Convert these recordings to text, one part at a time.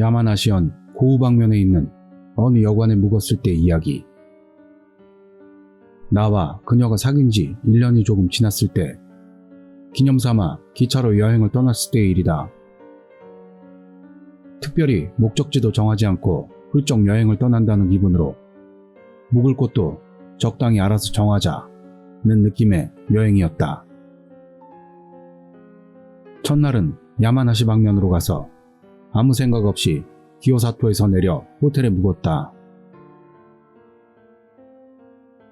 야마나시현 고우방면에 있는 어느 여관에 묵었을 때 이야기. 나와 그녀가 사귄 지 1년이 조금 지났을 때 기념삼아 기차로 여행을 떠났을 때의 일이다. 특별히 목적지도 정하지 않고 훌쩍 여행을 떠난다는 기분으로 묵을 곳도 적당히 알아서 정하자는 느낌의 여행이었다. 첫날은 야마나시 방면으로 가서 아무 생각 없이 기요사토에서 내려 호텔에 묵었다.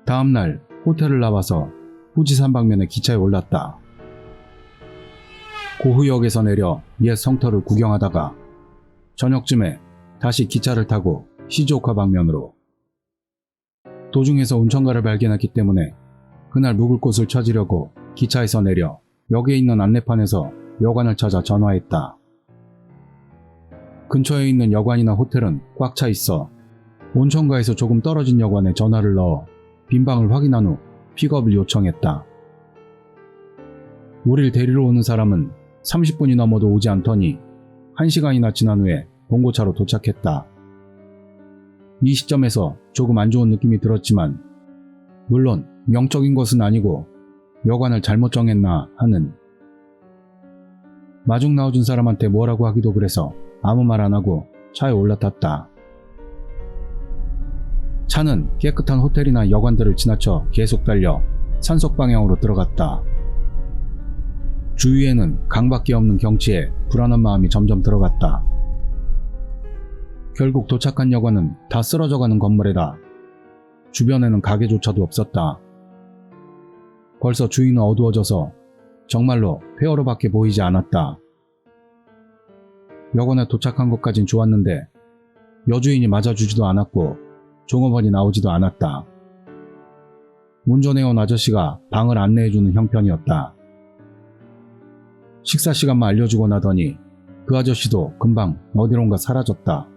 다음날 호텔을 나와서 후지산 방면의 기차에 올랐다. 고후역에서 내려 옛 성터를 구경하다가 저녁쯤에 다시 기차를 타고 시즈오카 방면으로 도중에서 온천가를 발견했기 때문에 그날 묵을 곳을 찾으려고 기차에서 내려 역에 있는 안내판에서 여관을 찾아 전화했다. 근처에 있는 여관이나 호텔은 꽉 차 있어 온천가에서 조금 떨어진 여관에 전화를 넣어 빈 방을 확인한 후 픽업을 요청했다. 우리를 데리러 오는 사람은 30분이 넘어도 오지 않더니 1시간이나 지난 후에 봉고차로 도착했다. 이 시점에서 조금 안 좋은 느낌이 들었지만 물론 영적인 것은 아니고 여관을 잘못 정했나 하는 마중 나와준 사람한테 뭐라고 하기도 그래서 아무 말 안 하고 차에 올라탔다. 차는 깨끗한 호텔이나 여관들을 지나쳐 계속 달려 산속 방향으로 들어갔다. 주위에는 강밖에 없는 경치에 불안한 마음이 점점 들어갔다. 결국 도착한 여관은 다 쓰러져가는 건물에다 주변에는 가게조차도 없었다. 벌써 주위는 어두워져서 정말로 폐허로밖에 보이지 않았다. 여관에 도착한 것까진 좋았는데 여주인이 맞아주지도 않았고 종업원이 나오지도 않았다. 운전해온 아저씨가 방을 안내해주는 형편이었다. 식사 시간만 알려주고 나더니 그 아저씨도 금방 어디론가 사라졌다.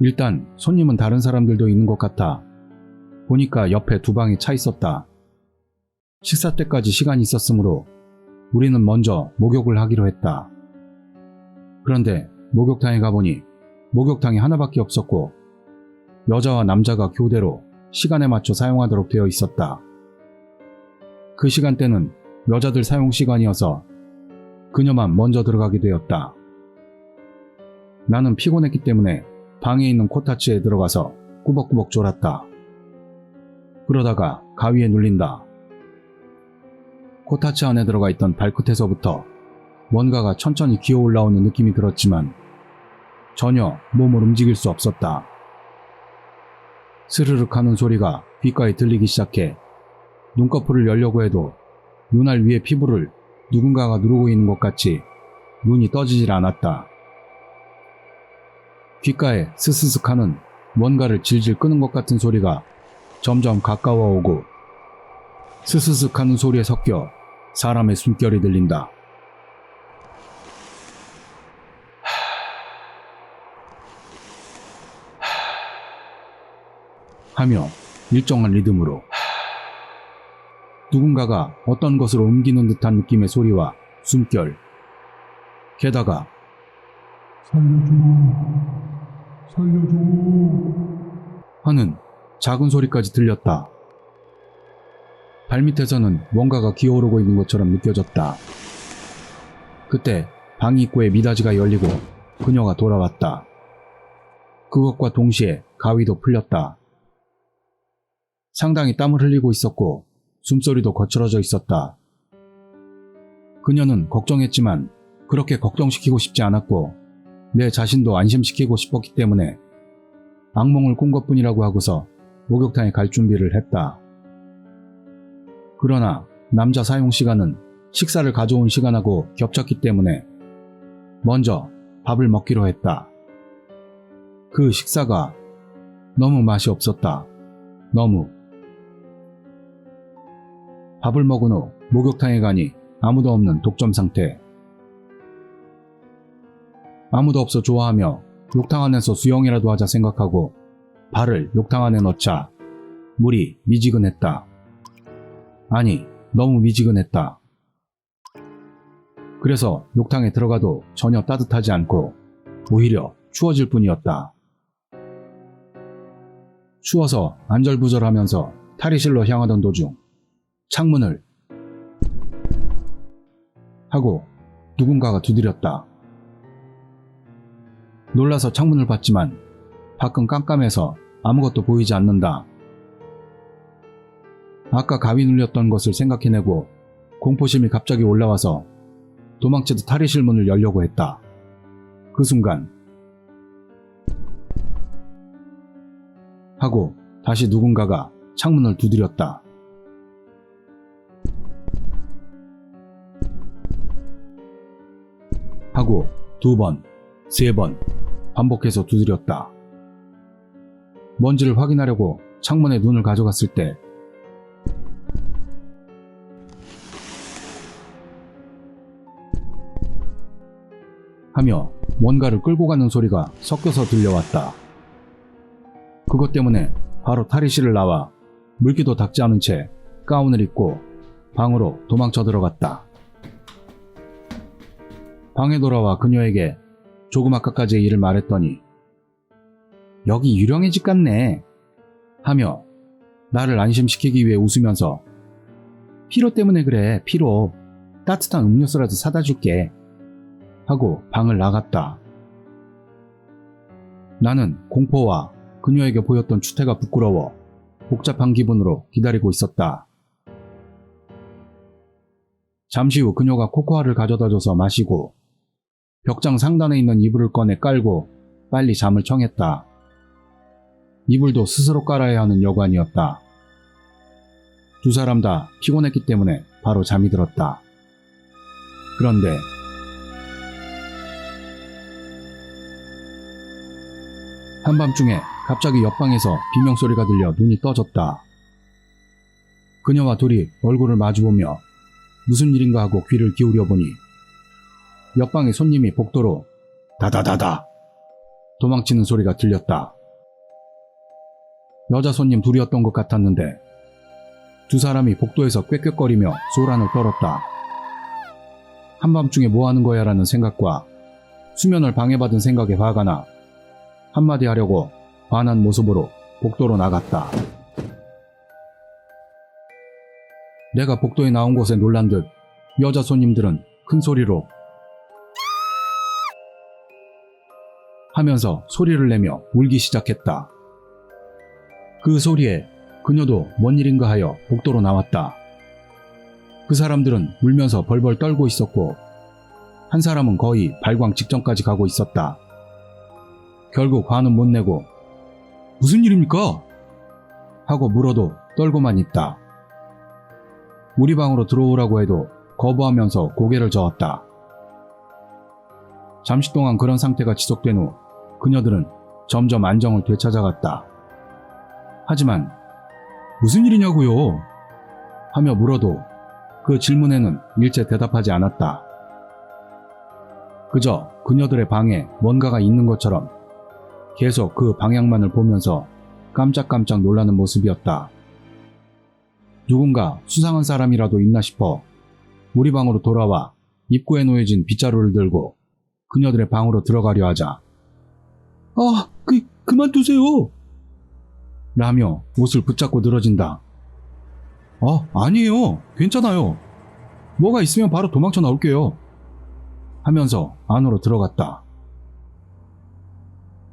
일단 손님은 다른 사람들도 있는 것 같아 보니까 옆에 두 방이 차 있었다. 식사 때까지 시간이 있었으므로 우리는 먼저 목욕을 하기로 했다. 그런데 목욕탕에 가보니 목욕탕이 하나밖에 없었고 여자와 남자가 교대로 시간에 맞춰 사용하도록 되어 있었다. 그 시간대는 여자들 사용 시간이어서 그녀만 먼저 들어가게 되었다. 나는 피곤했기 때문에 방에 있는 코타츠에 들어가서 꾸벅꾸벅 졸았다. 그러다가 가위에 눌린다. 코타츠 안에 들어가 있던 발끝에서부터 뭔가가 천천히 기어 올라오는 느낌이 들었지만 전혀 몸을 움직일 수 없었다. 스르륵 하는 소리가 귓가에 들리기 시작해 눈꺼풀을 열려고 해도 눈알 위의 피부를 누군가가 누르고 있는 것 같이 눈이 떠지질 않았다. 귓가에 스스슥 하는 뭔가를 질질 끄는 것 같은 소리가 점점 가까워 오고 스스슥 하는 소리에 섞여 사람의 숨결이 들린다. 하며 일정한 리듬으로 누군가가 어떤 것을 옮기는 듯한 느낌의 소리와 숨결 게다가 살려줘. 살려줘. 하는 작은 소리까지 들렸다. 발밑에서는 뭔가가 기어오르고 있는 것처럼 느껴졌다. 그때 방 입구에 미닫이가 열리고 그녀가 돌아왔다. 그것과 동시에 가위도 풀렸다. 상당히 땀을 흘리고 있었고 숨소리도 거칠어져 있었다. 그녀는 걱정했지만 그렇게 걱정시키고 싶지 않았고 내 자신도 안심시키고 싶었기 때문에 악몽을 꾼 것뿐이라고 하고서 목욕탕에 갈 준비를 했다. 그러나 남자 사용 시간은 식사를 가져온 시간하고 겹쳤기 때문에 먼저 밥을 먹기로 했다. 그 식사가 너무 맛이 없었다. 너무. 밥을 먹은 후 목욕탕에 가니 아무도 없는 독점 상태. 아무도 없어 좋아하며 욕탕 안에서 수영이라도 하자 생각하고 발을 욕탕 안에 넣자 물이 미지근했다. 아니, 너무 미지근했다. 그래서 욕탕에 들어가도 전혀 따뜻하지 않고 오히려 추워질 뿐이었다. 추워서 안절부절하면서 탈의실로 향하던 도중 창문을 하고 누군가가 두드렸다. 놀라서 창문을 봤지만 밖은 깜깜해서 아무것도 보이지 않는다. 아까 가위 눌렸던 것을 생각해내고 공포심이 갑자기 올라와서 도망치듯 탈의실 문을 열려고 했다. 그 순간 하고 다시 누군가가 창문을 두드렸다. 하고 두 번, 세 번 반복해서 두드렸다. 뭔지를 확인하려고 창문에 눈을 가져갔을 때 하며 뭔가를 끌고 가는 소리가 섞여서 들려왔다. 그것 때문에 바로 탈의실을 나와 물기도 닦지 않은 채 가운을 입고 방으로 도망쳐 들어갔다. 방에 돌아와 그녀에게 조금 아까까지의 일을 말했더니 여기 유령의 집 같네 하며 나를 안심시키기 위해 웃으면서 피로 때문에 그래 피로 따뜻한 음료수라도 사다 줄게 하고 방을 나갔다. 나는 공포와 그녀에게 보였던 추태가 부끄러워 복잡한 기분으로 기다리고 있었다. 잠시 후 그녀가 코코아를 가져다 줘서 마시고 벽장 상단에 있는 이불을 꺼내 깔고 빨리 잠을 청했다. 이불도 스스로 깔아야 하는 여관이었다. 두 사람 다 피곤했기 때문에 바로 잠이 들었다. 그런데 한밤중에 갑자기 옆방에서 비명소리가 들려 눈이 떠졌다. 그녀와 둘이 얼굴을 마주보며 무슨 일인가 하고 귀를 기울여 보니 옆방의 손님이 복도로 다다다다 도망치는 소리가 들렸다. 여자 손님 둘이었던 것 같았는데 두 사람이 복도에서 꾀꾀거리며 소란을 떨었다. 한밤중에 뭐 하는 거야 라는 생각과 수면을 방해받은 생각에 화가 나 한마디 하려고 반한 모습으로 복도로 나갔다. 내가 복도에 나온 곳에 놀란 듯 여자 손님들은 큰 소리로 하면서 소리를 내며 울기 시작했다. 그 소리에 그녀도 뭔 일인가 하여 복도로 나왔다. 그 사람들은 울면서 벌벌 떨고 있었고 한 사람은 거의 발광 직전까지 가고 있었다. 결국 화는 못 내고 무슨 일입니까? 하고 물어도 떨고만 있다. 우리 방으로 들어오라고 해도 거부하면서 고개를 저었다. 잠시 동안 그런 상태가 지속된 후 그녀들은 점점 안정을 되찾아갔다. 하지만 무슨 일이냐고요? 하며 물어도 그 질문에는 일체 대답하지 않았다. 그저 그녀들의 방에 뭔가가 있는 것처럼 계속 그 방향만을 보면서 깜짝깜짝 놀라는 모습이었다. 누군가 수상한 사람이라도 있나 싶어 우리 방으로 돌아와 입구에 놓여진 빗자루를 들고 그녀들의 방으로 들어가려 하자 아, 그, 그만두세요! 라며 옷을 붙잡고 늘어진다. 아, 아니에요. 괜찮아요. 뭐가 있으면 바로 도망쳐 나올게요. 하면서 안으로 들어갔다.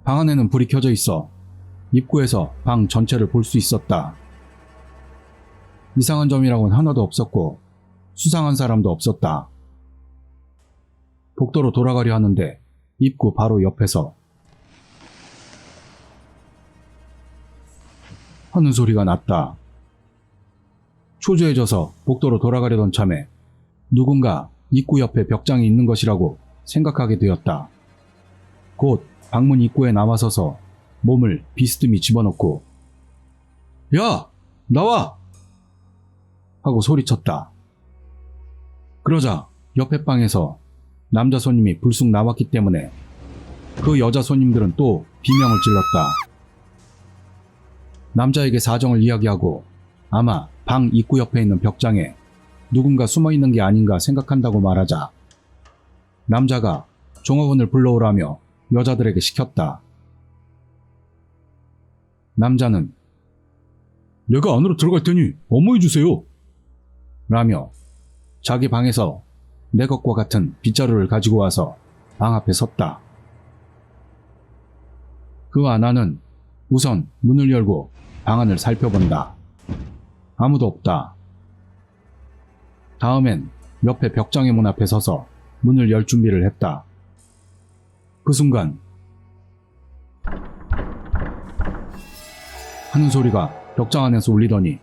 방 안에는 불이 켜져 있어 입구에서 방 전체를 볼 수 있었다. 이상한 점이라고는 하나도 없었고 수상한 사람도 없었다. 복도로 돌아가려 하는데 입구 바로 옆에서 하는 소리가 났다. 초조해져서 복도로 돌아가려던 참에 누군가 입구 옆에 벽장이 있는 것이라고 생각하게 되었다. 곧 방문 입구에 나와서서 몸을 비스듬히 집어넣고 야! 나와! 하고 소리쳤다. 그러자 옆에 방에서 남자 손님이 불쑥 나왔기 때문에 그 여자 손님들은 또 비명을 질렀다. 남자에게 사정을 이야기하고 아마 방 입구 옆에 있는 벽장에 누군가 숨어 있는 게 아닌가 생각한다고 말하자 남자가 종업원을 불러오라며 여자들에게 시켰다. 남자는 내가 안으로 들어갈 테니 어머해 주세요. 라며 자기 방에서 내 것과 같은 빗자루를 가지고 와서 방 앞에 섰다. 그와 나는 우선 문을 열고 방 안을 살펴본다. 아무도 없다. 다음엔 옆에 벽장의 문 앞에 서서 문을 열 준비를 했다. 그 순간 하는 소리가 벽장 안에서 울리더니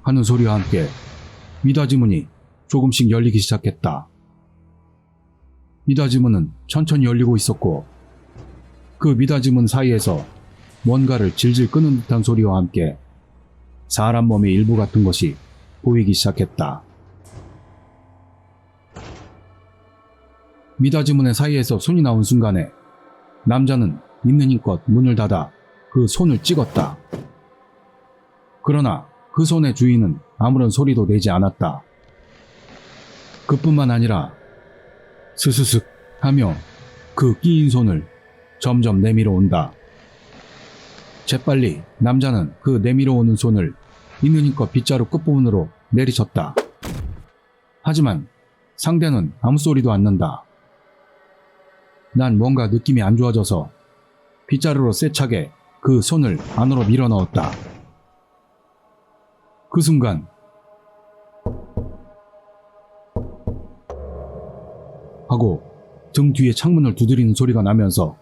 하는 소리와 함께 미닫이 문이 조금씩 열리기 시작했다. 미닫이 문은 천천히 열리고 있었고 그문 사이에서 뭔가를 질질 끄는 듯한 소리와 함께 사람 몸의 일부 같은 것이 보이기 시작했다. 미닫이 문의 사이에서 손이 나온 순간에 남자는 있는 힘껏 문을 닫아 그 손을 찍었다. 그러나 그 손의 주인은 아무런 소리도 내지 않았다. 그뿐만 아니라 스스슥 하며 그 끼인 손을 점점 내밀어 온다. 재빨리 남자는 그 내밀어 오는 손을 있는 힘껏 빗자루 끝부분으로 내리쳤다. 하지만 상대는 아무 소리도 않는다. 난 뭔가 느낌이 안 좋아져서 빗자루로 세차게 그 손을 안으로 밀어 넣었다. 그 순간 하고 등 뒤에 창문을 두드리는 소리가 나면서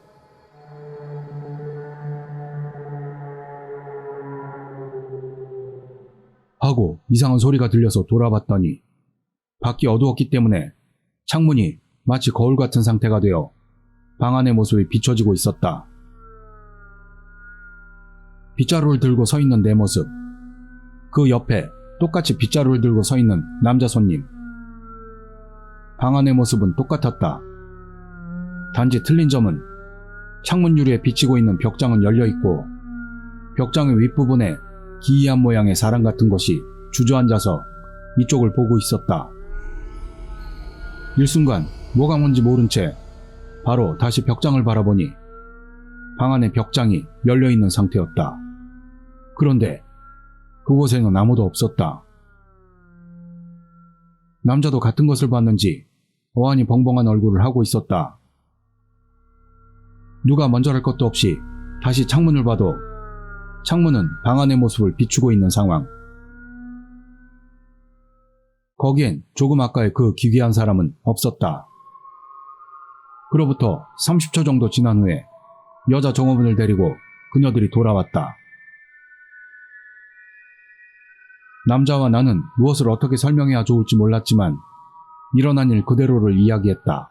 하고 이상한 소리가 들려서 돌아봤더니 밖이 어두웠기 때문에 창문이 마치 거울 같은 상태가 되어 방 안의 모습이 비춰지고 있었다. 빗자루를 들고 서 있는 내 모습. 그 옆에 똑같이 빗자루를 들고 서 있는 남자 손님. 방 안의 모습은 똑같았다. 단지 틀린 점은 창문 유리에 비치고 있는 벽장은 열려 있고 벽장의 윗부분에 기이한 모양의 사람 같은 것이 주저앉아서 이쪽을 보고 있었다. 일순간 뭐가 뭔지 모른 채 바로 다시 벽장을 바라보니 방 안에 벽장이 열려 있는 상태였다. 그런데 그곳에는 아무도 없었다. 남자도 같은 것을 봤는지 어안이 벙벙한 얼굴을 하고 있었다. 누가 먼저랄 것도 없이 다시 창문을 봐도 창문은 방 안의 모습을 비추고 있는 상황. 거기엔 조금 아까의 그 기괴한 사람은 없었다. 그로부터 30초 정도 지난 후에 여자 종업원을 데리고 그녀들이 돌아왔다. 남자와 나는 무엇을 어떻게 설명해야 좋을지 몰랐지만 일어난 일 그대로를 이야기했다.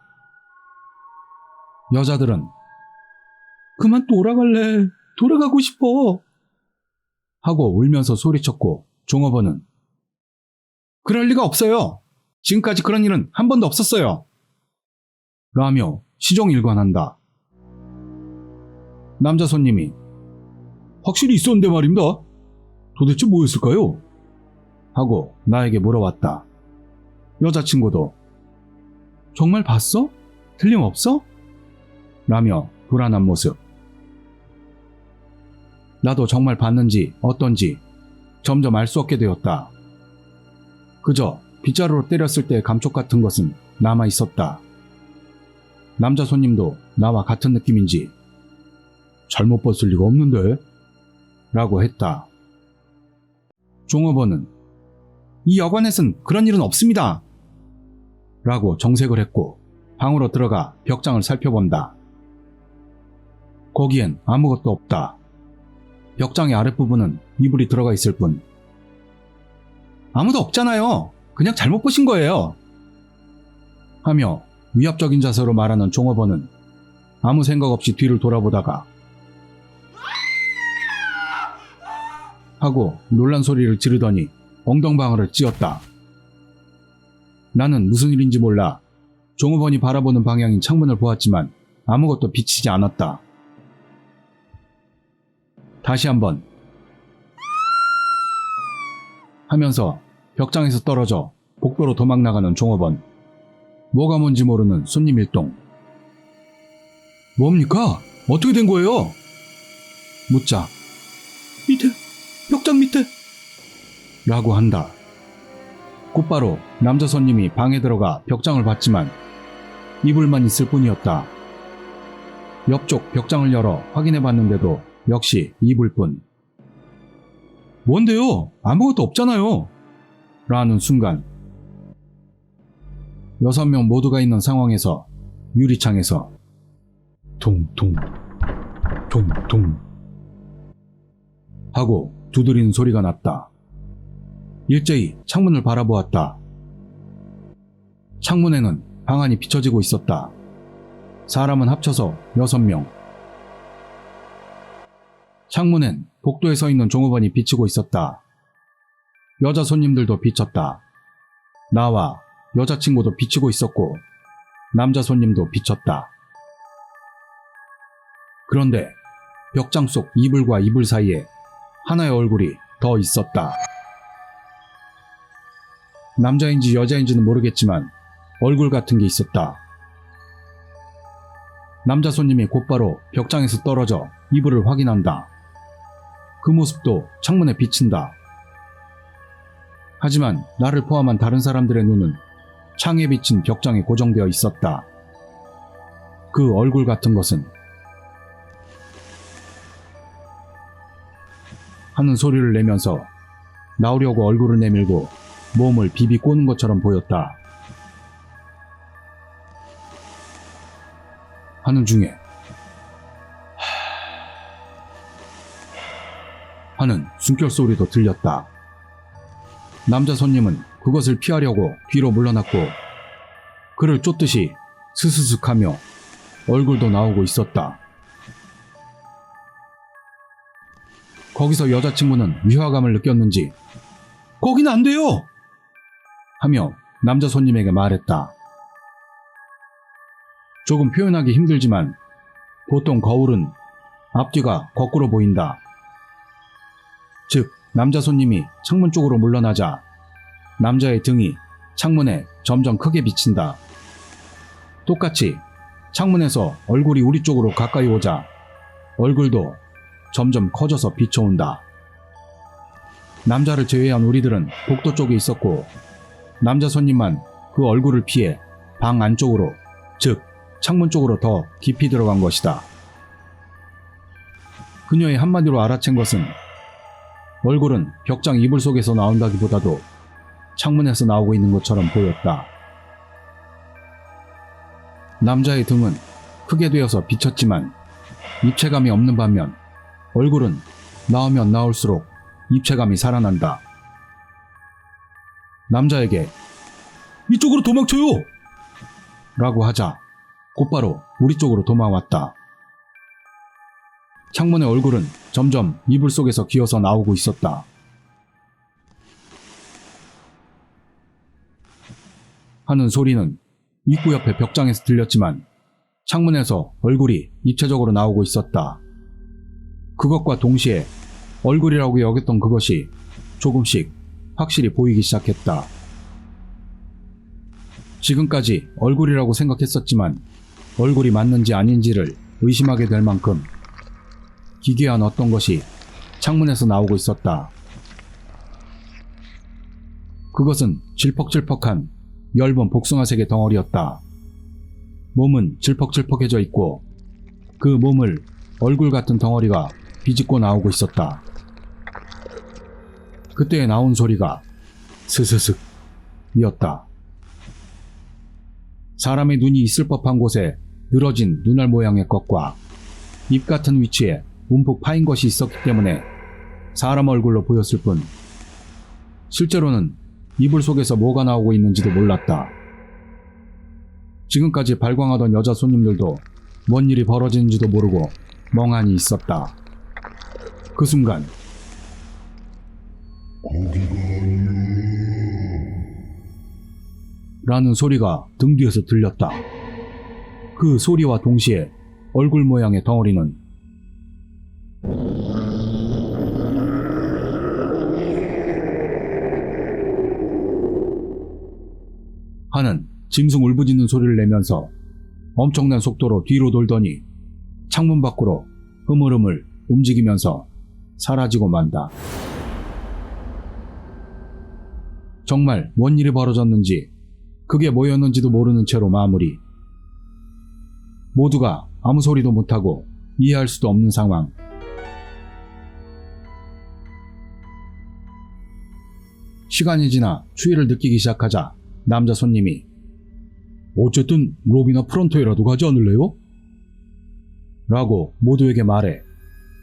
여자들은 그만 돌아갈래. 돌아가고 싶어. 하고 울면서 소리쳤고 종업원은 그럴 리가 없어요. 지금까지 그런 일은 한 번도 없었어요. 라며 시종일관한다. 남자 손님이 확실히 있었는데 말입니다. 도대체 뭐였을까요? 하고 나에게 물어왔다. 여자친구도 정말 봤어? 틀림없어? 라며 불안한 모습. 나도 정말 봤는지 어떤지 점점 알 수 없게 되었다. 그저 빗자루로 때렸을 때의 감촉 같은 것은 남아 있었다. 남자 손님도 나와 같은 느낌인지 잘못 봤을 리가 없는데. 라고 했다. 종업원은 이 여관에선 그런 일은 없습니다. 라고 정색을 했고 방으로 들어가 벽장을 살펴본다. 거기엔 아무것도 없다. 벽장의 아랫부분은 이불이 들어가 있을 뿐. 아무도 없잖아요. 그냥 잘못 보신 거예요. 하며 위압적인 자세로 말하는 종업원은 아무 생각 없이 뒤를 돌아보다가 하고 놀란 소리를 지르더니 엉덩방아를 찧었다. 나는 무슨 일인지 몰라 종업원이 바라보는 방향인 창문을 보았지만 아무것도 비치지 않았다. 다시 한번 하면서 벽장에서 떨어져 복도로 도망 나가는 종업원. 뭐가 뭔지 모르는 손님 일동. 뭡니까? 어떻게 된 거예요? 묻자 밑에, 벽장 밑에. 라고 한다. 곧바로 남자 손님이 방에 들어가 벽장을 봤지만 이불만 있을 뿐이었다. 옆쪽 벽장을 열어 확인해 봤는데도 역시 이불뿐. 뭔데요? 아무것도 없잖아요. 라는 순간 여섯 명 모두가 있는 상황에서 유리창에서 통통, 통통. 하고 두드리는 소리가 났다. 일제히 창문을 바라보았다. 창문에는 방안이 비춰지고 있었다. 사람은 합쳐서 여섯 명. 창문엔 복도에 서 있는 종업원이 비치고 있었다. 여자 손님들도 비쳤다. 나와 여자친구도 비치고 있었고, 남자 손님도 비쳤다. 그런데 벽장 속 이불과 이불 사이에 하나의 얼굴이 더 있었다. 남자인지 여자인지는 모르겠지만 얼굴 같은 게 있었다. 남자 손님이 곧바로 벽장에서 떨어져 이불을 확인한다. 그 모습도 창문에 비친다. 하지만 나를 포함한 다른 사람들의 눈은 창에 비친 벽장에 고정되어 있었다. 그 얼굴 같은 것은 하는 소리를 내면서 나오려고 얼굴을 내밀고 몸을 비비 꼬는 것처럼 보였다. 하는 중에 하는 숨결 소리도 들렸다. 남자 손님은 그것을 피하려고 뒤로 물러났고 그를 쫓듯이 스스슥하며 얼굴도 나오고 있었다. 거기서 여자친구는 위화감을 느꼈는지 거긴 안 돼요. 하며 남자 손님에게 말했다. 조금 표현하기 힘들지만 보통 거울은 앞뒤가 거꾸로 보인다. 즉, 남자 손님이 창문 쪽으로 물러나자 남자의 등이 창문에 점점 크게 비친다. 똑같이 창문에서 얼굴이 우리 쪽으로 가까이 오자 얼굴도 점점 커져서 비춰온다. 남자를 제외한 우리들은 복도 쪽에 있었고 남자 손님만 그 얼굴을 피해 방 안쪽으로, 즉 창문 쪽으로 더 깊이 들어간 것이다. 그녀의 한마디로 알아챈 것은 얼굴은 벽장 이불 속에서 나온다기보다도 창문에서 나오고 있는 것처럼 보였다. 남자의 등은 크게 되어서 비쳤지만 입체감이 없는 반면 얼굴은 나오면 나올수록 입체감이 살아난다. 남자에게 이쪽으로 도망쳐요. 라고 하자 곧바로 우리 쪽으로 도망왔다. 창문의 얼굴은 점점 이불 속에서 기어서 나오고 있었다. 하는 소리는 입구 옆에 벽장에서 들렸지만 창문에서 얼굴이 입체적으로 나오고 있었다. 그것과 동시에 얼굴이라고 여겼던 그것이 조금씩 확실히 보이기 시작했다. 지금까지 얼굴이라고 생각했었지만 얼굴이 맞는지 아닌지를 의심하게 될 만큼 기괴한 어떤 것이 창문에서 나오고 있었다. 그것은 질퍽질퍽한 엷은 복숭아색의 덩어리였다. 몸은 질퍽질퍽해져 있고 그 몸을 얼굴 같은 덩어리가 비집고 나오고 있었다. 그때 나온 소리가 스스슥 이었다. 사람의 눈이 있을 법한 곳에 늘어진 눈알 모양의 것과 입 같은 위치에 움푹 파인 것이 있었기 때문에 사람 얼굴로 보였을 뿐 실제로는 이불 속에서 뭐가 나오고 있는지도 몰랐다. 지금까지 발광하던 여자 손님들도 뭔 일이 벌어지는지도 모르고 멍하니 있었다. 그 순간 라는 소리가 등 뒤에서 들렸다. 그 소리와 동시에 얼굴 모양의 덩어리는 하는 짐승 울부짖는 소리를 내면서 엄청난 속도로 뒤로 돌더니 창문 밖으로 흐물흐물 움직이면서 사라지고 만다. 정말 뭔 일이 벌어졌는지 그게 뭐였는지도 모르는 채로 마무리. 모두가 아무 소리도 못하고 이해할 수도 없는 상황. 시간이 지나 추위를 느끼기 시작하자 남자 손님이 어쨌든 로비나 프런토에라도 가지 않을래요? 라고 모두에게 말해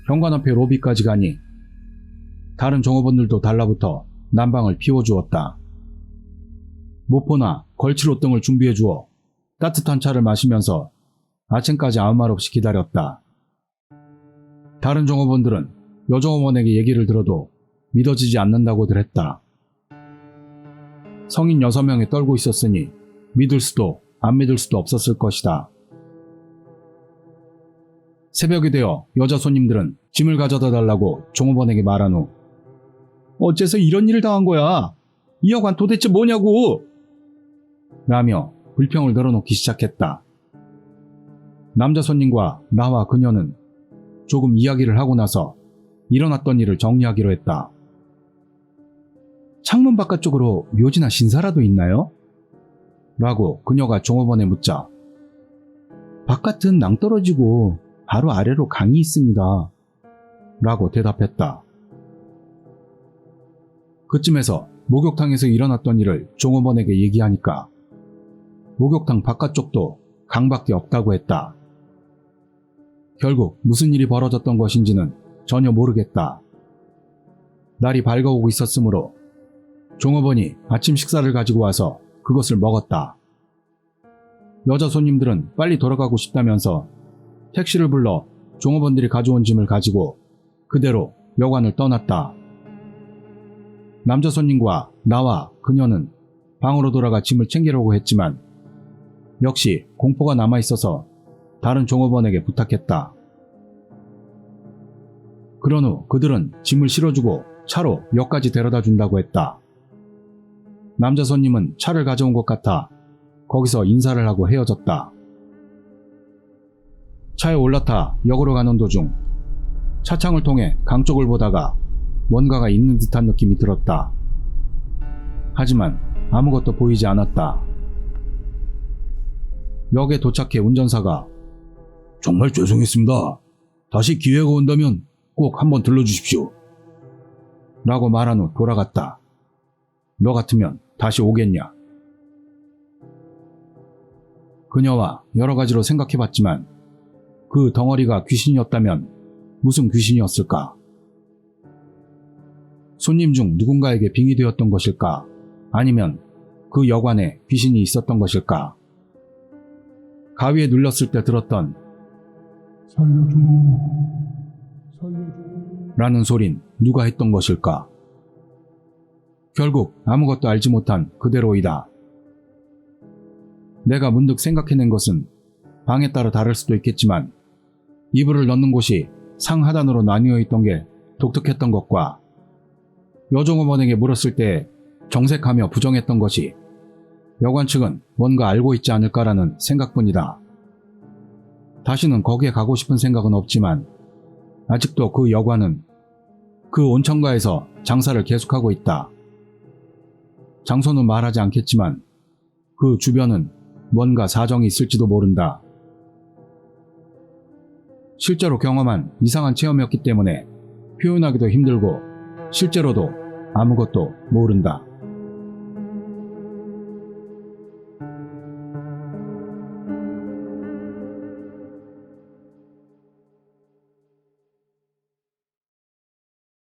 현관 앞에 로비까지 가니 다른 종업원들도 달라붙어 난방을 피워주었다. 모포나 걸치로 등을 준비해 주어 따뜻한 차를 마시면서 아침까지 아무 말 없이 기다렸다. 다른 종업원들은 여종업원에게 얘기를 들어도 믿어지지 않는다고들 했다. 성인 6명이 떨고 있었으니 믿을 수도 안 믿을 수도 없었을 것이다. 새벽이 되어 여자 손님들은 짐을 가져다 달라고 종업원에게 말한 후 어째서 이런 일을 당한 거야? 이 여관 도대체 뭐냐고! 라며 불평을 늘어놓기 시작했다. 남자 손님과 나와 그녀는 조금 이야기를 하고 나서 일어났던 일을 정리하기로 했다. 창문 바깥쪽으로 묘지나 신사라도 있나요? 라고 그녀가 종업원에 묻자 바깥은 낭떠러지고 바로 아래로 강이 있습니다. 라고 대답했다. 그쯤에서 목욕탕에서 일어났던 일을 종업원에게 얘기하니까 목욕탕 바깥쪽도 강밖에 없다고 했다. 결국 무슨 일이 벌어졌던 것인지는 전혀 모르겠다. 날이 밝아오고 있었으므로 종업원이 아침 식사를 가지고 와서 그것을 먹었다. 여자 손님들은 빨리 돌아가고 싶다면서 택시를 불러 종업원들이 가져온 짐을 가지고 그대로 여관을 떠났다. 남자 손님과 나와 그녀는 방으로 돌아가 짐을 챙기려고 했지만 역시 공포가 남아 있어서 다른 종업원에게 부탁했다. 그런 후 그들은 짐을 실어주고 차로 역까지 데려다 준다고 했다. 남자 손님은 차를 가져온 것 같아 거기서 인사를 하고 헤어졌다. 차에 올라타 역으로 가는 도중 차창을 통해 강 쪽을 보다가 뭔가가 있는 듯한 느낌이 들었다. 하지만 아무것도 보이지 않았다. 역에 도착해 운전사가 정말 죄송했습니다. 다시 기회가 온다면 꼭 한번 들러주십시오. 라고 말한 후 돌아갔다. 너 같으면 다시 오겠냐? 그녀와 여러 가지로 생각해 봤지만 그 덩어리가 귀신이었다면 무슨 귀신이었을까? 손님 중 누군가에게 빙이 되었던 것일까? 아니면 그 여관에 귀신이 있었던 것일까? 가위에 눌렸을 때 들었던 살려줘. 살려줘. 라는 소린 누가 했던 것일까? 결국 아무것도 알지 못한 그대로이다. 내가 문득 생각해낸 것은 방에 따라 다를 수도 있겠지만 이불을 넣는 곳이 상하단으로 나뉘어 있던 게 독특했던 것과 여종업원에게 물었을 때 정색하며 부정했던 것이 여관 측은 뭔가 알고 있지 않을까라는 생각뿐이다. 다시는 거기에 가고 싶은 생각은 없지만 아직도 그 여관은 그 온천가에서 장사를 계속하고 있다. 장소는 말하지 않겠지만 그 주변은 뭔가 사정이 있을지도 모른다. 실제로 경험한 이상한 체험이었기 때문에 표현하기도 힘들고 실제로도 아무것도 모른다.